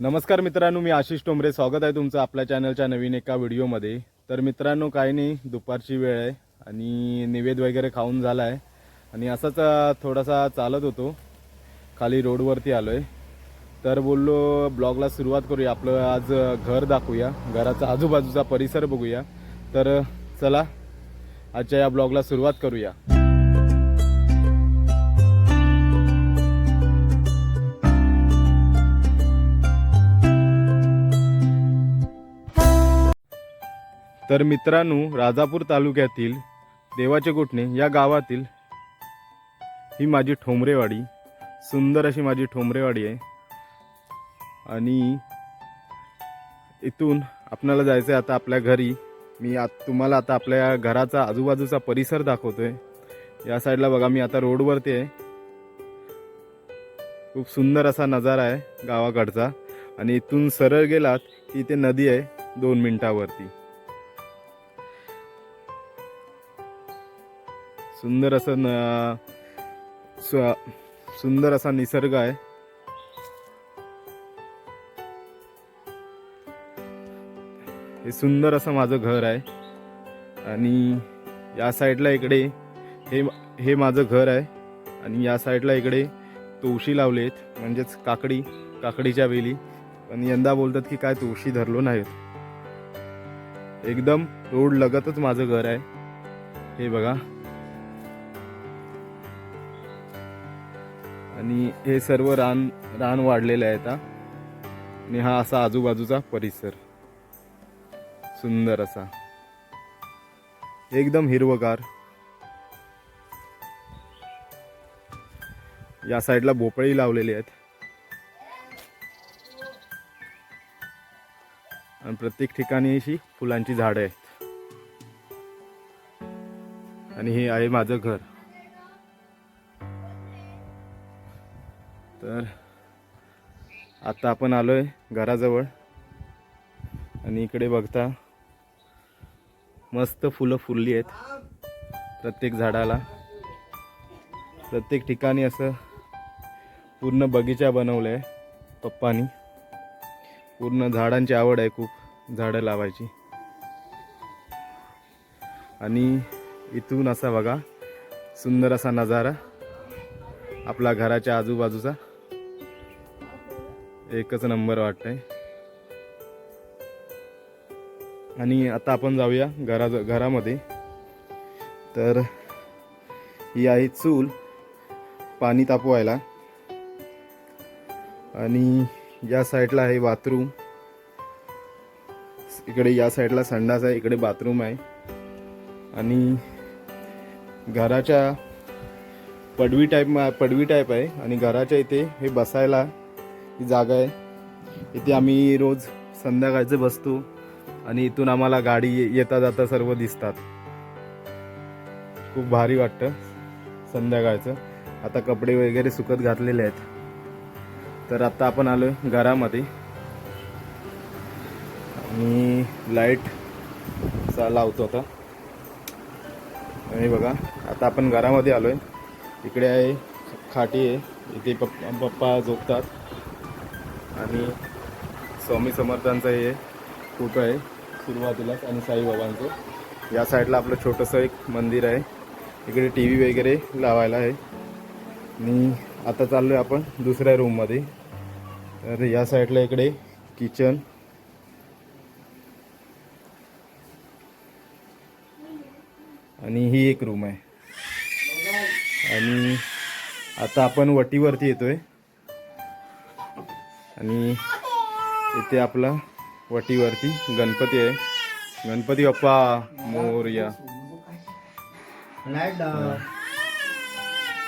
नमस्कार मित्रांनो मी आशिष टोंबरे. स्वागत आहे तुमचं आपल्या चॅनलच्या नवीन एका व्हिडिओमध्ये. तर मित्रांनो काही नाही दुपारची वेळ आहे आणि निवेद वगैरे खाऊन झाला आहे आणि असाच थोडासा चालत होतो. खाली रोडवरती आलो आहे तर बोललो ब्लॉगला सुरुवात करूया. आपलं आज घर दाखवूया. घराचा आजूबाजूचा परिसर बघूया. तर चला आजच्या या ब्लॉगला सुरुवात करूया. तर मित्रांनो राजापूर तालुक्यातील देवाचे गोठणे या गावातील ही माझी ठोंबरेवाडी सुंदर अशी माझी ठोंबरेवाडी आहे. आणि इथून आपणाला जायचं आहे आता आपल्या घरी. मी आत तुम्हाला आता आपल्या घराचा आजूबाजूचा परिसर दाखवतो आहे या साईडला बघा मी आता रोडवरती आहे. खूप सुंदर असा नजारा आहे गावाकडचा. आणि इथून सरळ गेलात की इथे नदी आहे दोन मिनटावरती. सुंदर असं न सुंदर असा निसर्ग आहे. हे सुंदर असं माझं घर आहे. आणि या साईडला इकडे हे हे माझं घर आहे. आणि या साईडला इकडे तुळशी लावलेत म्हणजेच काकडी काकडीच्या वेली. पण यंदा बोलतात की काय तुळशी धरलो नाहीत. एकदम रोड लगतच माझं घर आहे. हे बघा. आणि हे सर्व रान रान वाढलेलं आहे आता आणि हा असा आजूबाजूचा परिसर. सुंदर असा. एकदम हिरवगार. या साईडला भोपळी लावलेली आहेत. आणि प्रत्येक ठिकाणी अशी फुलांची झाडं आहेत. आणि हे आहे माझं घर. आता आपण आलोय घराजवळ. आणि इकडे बघता मस्त फुलं फुलली आहेत प्रत्येक झाडाला. प्रत्येक ठिकाणी असं पूर्ण बगीचा बनवला आहे पप्पानी. पूर्ण झाडांची आवड आहे खूप झाडं लावायची. आणि इथून असा बघा सुंदर असा नजारा आपला घराच्या आजूबाजूचा. एकच नंबर वाटतंय. आणि आता आपण जाऊया घरा घरामध्ये. तर ही आहे चूल पाणी तापवायला. आणि या साईडला आहे बाथरूम. इकडे या साईडला संडास आहे इकडे बाथरूम आहे. आणि घराच्या पडवी टाईप पडवी टाईप आहे. आणि घराच्या इथे हे बसायला ही जागा आहे. इथे आम्ही रोज संध्याकाळचे बसतो आणि इथून आम्हाला गाडी ये- येता जाता सर्व दिसतात. खूप भारी वाटतं संध्याकाळचं. आता कपडे वगैरे सुकत घातलेले आहेत. तर आता आपण आलो घरामध्ये. आणि लाइट चा लावतो आता. आणि बघा आता आपण घरामध्ये आलोय. इकडे आहे खाटी आहे. इथे पप्पा पप्पा झोपतात. आणि स्वामी समर्थांचं हे फोटो आहे सुरुवातीलाच आणि साईबाबांचं या साईडला आपलं छोटंसं एक मंदिर आहे. इकडे टी व्ही वगैरे लावायला आहे. आणि आता चाललो आहे आपण दुसऱ्या रूममध्ये तर या साईडला इकडे किचन आणि ही एक रूम आहे. आणि आता आपण वटीवरती येतोय. आणि इथे आपला वटीवरती गणपती आहे. गणपती बाप्पा मोरया.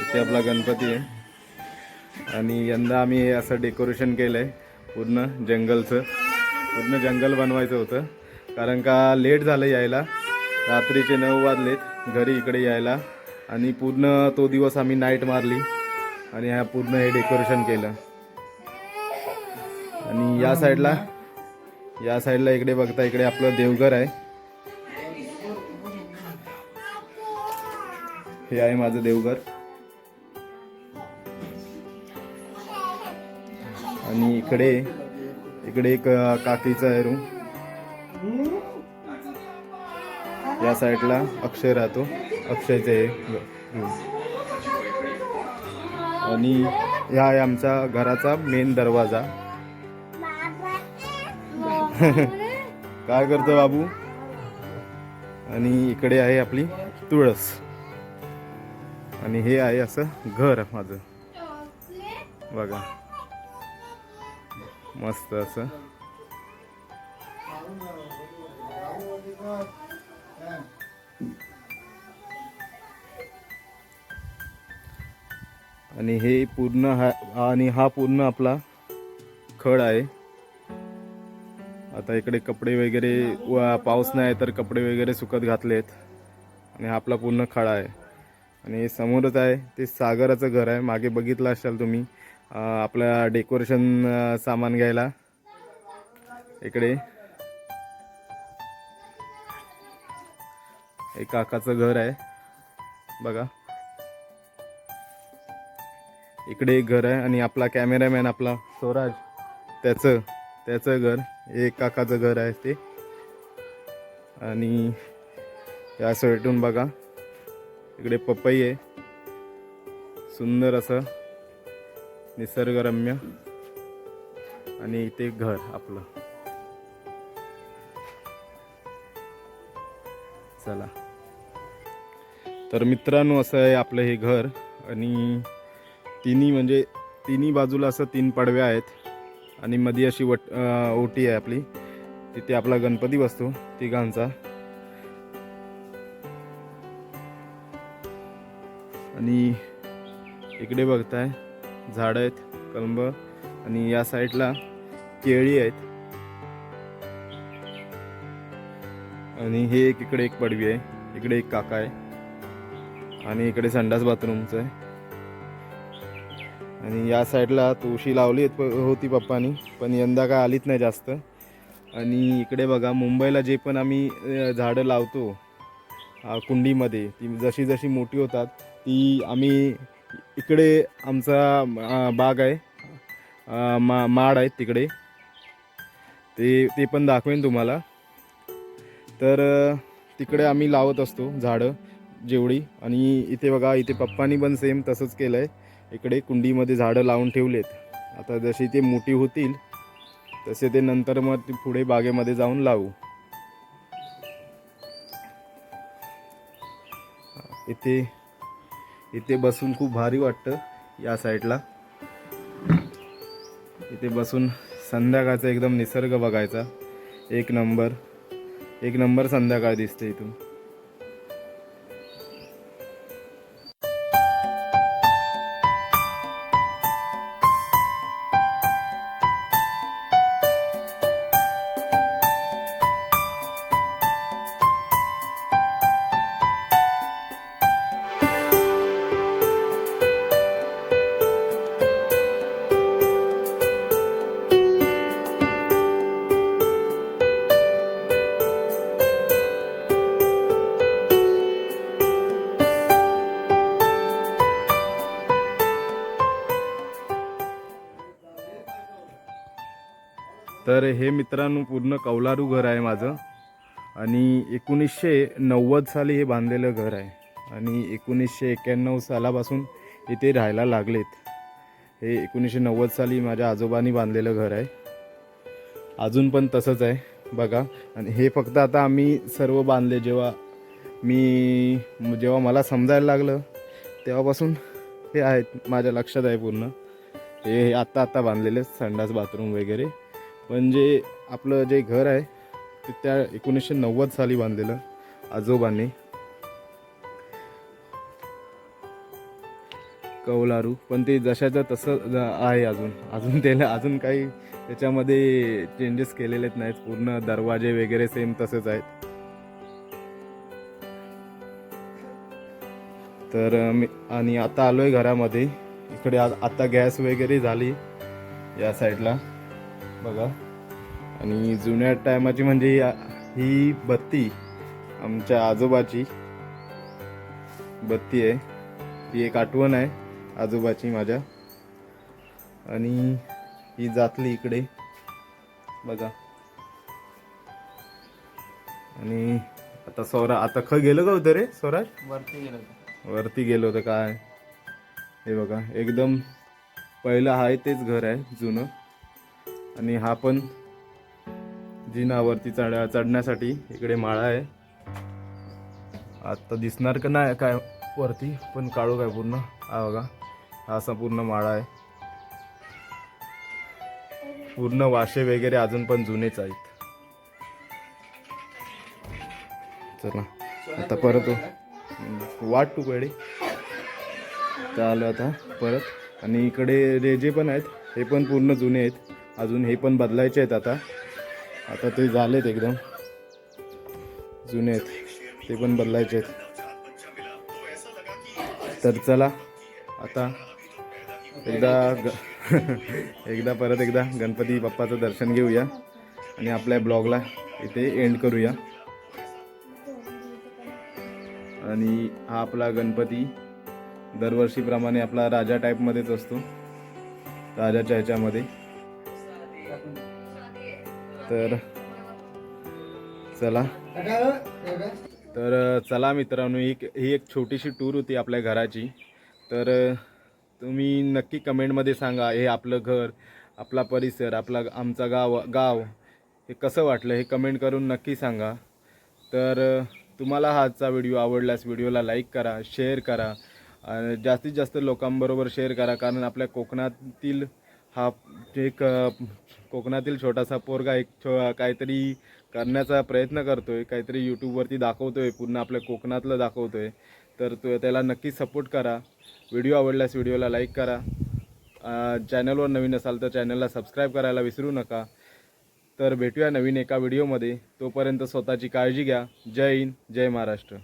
इथे आपला गणपती आहे. आणि यंदा आम्ही हे असं डेकोरेशन केलं आहे पूर्ण जंगलचं. पूर्ण जंगल बनवायचं होतं. कारण का लेट झालं यायला. रात्रीचे नऊ वाजलेत. घरी इकडे यायला. आणि पूर्ण तो दिवस आम्ही नाईट मारली. आणि ह्या पूर्ण हे डेकोरेशन केलं. आणि या साईडला या साईडला इकडे बघता इकडे आपलं देवघर आहे. हे आहे माझं देवघर. आणि इकडे इकडे एक काकीचं आहे रूम या साईडला अक्षय राहतो. अक्षयचे रूम आणि ह्या आहे आमचा घराचा मेन दरवाजा. काय करतो बाबू? आणि इकडे आहे आपली तुळस. आणि हे आहे असं घर माझं. बघा. मस्त असं. आणि हे पूर्ण हा आणि हा पूर्ण आपला खड आहे. आता इकडे कपडे वगैरे पाऊस नाही तर कपडे वगैरे सुकत घातलेत. आणि हा आपला पूर्ण खळा आहे. आणि समोरच आहे ते सागराचं घर आहे. मागे बघितलं असाल तुम्ही आपल्या डेकोरेशन सामान घ्यायला. इकडे. एक काकाचं घर आहे. बघा. इकडे एक घर आहे आणि आपला कॅमेरामॅन आपला स्वराज. त्याचं त्याचं घर. एक काकाचं घर आहे ते. आणि या साईडून बघा इकडे पपई आहे. सुंदर असं निसर्गरम्य आणि इथे घर आपलं. चला. तर मित्रांनो असं आहे आपलं हे घर. आणि तिन्ही म्हणजे तिन्ही बाजूला असं तीन पडव्या आहेत. आणि मध्ये अशी वट ओटी आहे आपली. तिथे आपला गणपती बसतो तिघांचा. आणि इकडे बघताय झाडं आहेत कलंब. आणि या साईडला केळी आहेत. आणि हे एक इकडे एक पडवी आहे इकडे एक काका आहे. आणि इकडे संडास बाथरूमचं आहे. आणि या साईडला तुळशी लावली आहेत प- होती पप्पानी पण यंदा काय आलीच नाही जास्त. आणि इकडे बघा मुंबईला जे पण आम्ही झाडं लावतो कुंडीमध्ये ती जशी जशी मोठी होतात ती आम्ही इकडे आमचा बाग आहे मा माड आहेत तिकडे. ते ते पण दाखवेन तुम्हाला. तर तिकडे आम्ही लावत असतो झाडं जेवढी. आणि इथे बघा इथे पप्पानी पण सेम तसंच केलं आहे इकडे कुंडीमध्ये झाडं लावून ठेवलेत. आता जशी ते मोठी होतील तसे ते नंतर मग ते पुढे बागेमध्ये जाऊन लावू. इथे इथे बसून खूप भारी वाटतं या साईडला. इथे बसून संध्याकाळचा एकदम निसर्ग बघायचा. एक नंबर एक नंबर संध्याकाळ दिसते इथून. तर हे मित्रांनो पूर्ण कौलारू घर आहे माझं. आणि एकोणीसशे नव्वद साली हे बांधलेलं घर आहे. आणि एकोणीसशे एक्क्याण्णव सालापासून इथे राहायला लागलेत. हे एकोणीसशे नव्वद साली माझ्या आजोबांनी बांधलेलं घर आहे. अजून पण तसंच आहे बघा. आणि हे फक्त आता आम्ही सर्व बांधले. जेव्हा मी जेव्हा मला समजायला लागलं तेव्हापासून हे आहेत माझ्या लक्षात आहे पूर्ण. हे हे आत्ता आत्ता बांधलेले संडास बाथरूम वगैरे. पण जे आपलं जे घर आहे ते त्या एकोणीसशे नव्वद साली बांधलेलं आजोबांनी. कौलारू पण ते जशाचं तसं ज- आहे अजून. अजून त्याला अजून काही त्याच्यामध्ये चेंजेस केलेलेच नाहीत. पूर्ण दरवाजे वगैरे सेम तसेच आहेत. तर मी आणि आता आलो आहे घरामध्ये. इकडे आ- आता गॅस वगैरे झाली या साईडला बघा. आणि जुन्या टायमाची म्हणजे ही बत्ती आमच्या आजोबाची बत्ती आहे. ती एक आठवण आहे आजोबाची माझ्या. आणि ही जातली इकडे. बघा. आणि आता सौरा आता ख गेलं का होतं रे स्वराज वरती गेलो. वरती गेलो होतं काय? हे बघा एकदम पहिलं आहे तेच घर आहे जुनं. आणि हा पण जिनावरती चढ चढण्यासाठी इकडे माळा आहे. आता दिसणार का नाही काय वरती पण काळू काय पूर्ण. हा बघा हा असा पूर्ण माळा आहे. पूर्ण वाशे वगैरे अजून पण जुनेच आहेत. चला आता परत हो. वाट टू कडे चालू आता परत. आणि इकडे रेजे पण आहेत हे पण पूर्ण जुने आहेत. अजून हे पण बदलायचे आहेत आता. आता ते झालेत एकदम. जुने आहेत. ते पण बदलायचे आहेत. तर चला आता एकदा ग एकदा परत एकदा गणपती बाप्पाचं दर्शन घेऊया आणि आपल्या ब्लॉगला इथे एंड करूया. आणि हा आपला गणपती दरवर्षीप्रमाणे आपला राजा टाईपमध्येच असतो. राजाच्या ह्याच्यामध्ये. तर चला. तर चला मित्रांनो एक ही एक छोटीशी टूर होती आपल्या घराची. तर तुम्ही नक्की कमेंटमध्ये सांगा हे आपलं घर आपला परिसर आपला आमचा गाव गाव हे कसं वाटलं हे कमेंट करून नक्की सांगा. तर तुम्हाला हा आजचा व्हिडिओ आवडल्यास व्हिडिओला लाईक करा शेअर करा आणि जास्तीत जास्त लोकांबरोबर शेअर करा कारण आपल्या कोकणातील हा एक कोकणातील छोटासा पोरगा एक छो काहीतरी करण्याचा प्रयत्न करतोय काहीतरी यूट्यूबवरती दाखवतोय पूर्ण आपल्या कोकणातलं दाखवतोय. तर तो त्याला नक्की सपोर्ट करा. व्हिडिओ आवडल्यास व्हिडिओला लाईक करा. चॅनलवर नवीन असाल तर चॅनलला सबस्क्राईब करायला विसरू नका. तर भेटूया नवीन एका व्हिडिओमध्ये तोपर्यंत स्वतःची काळजी घ्या. जय हिंद जय महाराष्ट्र.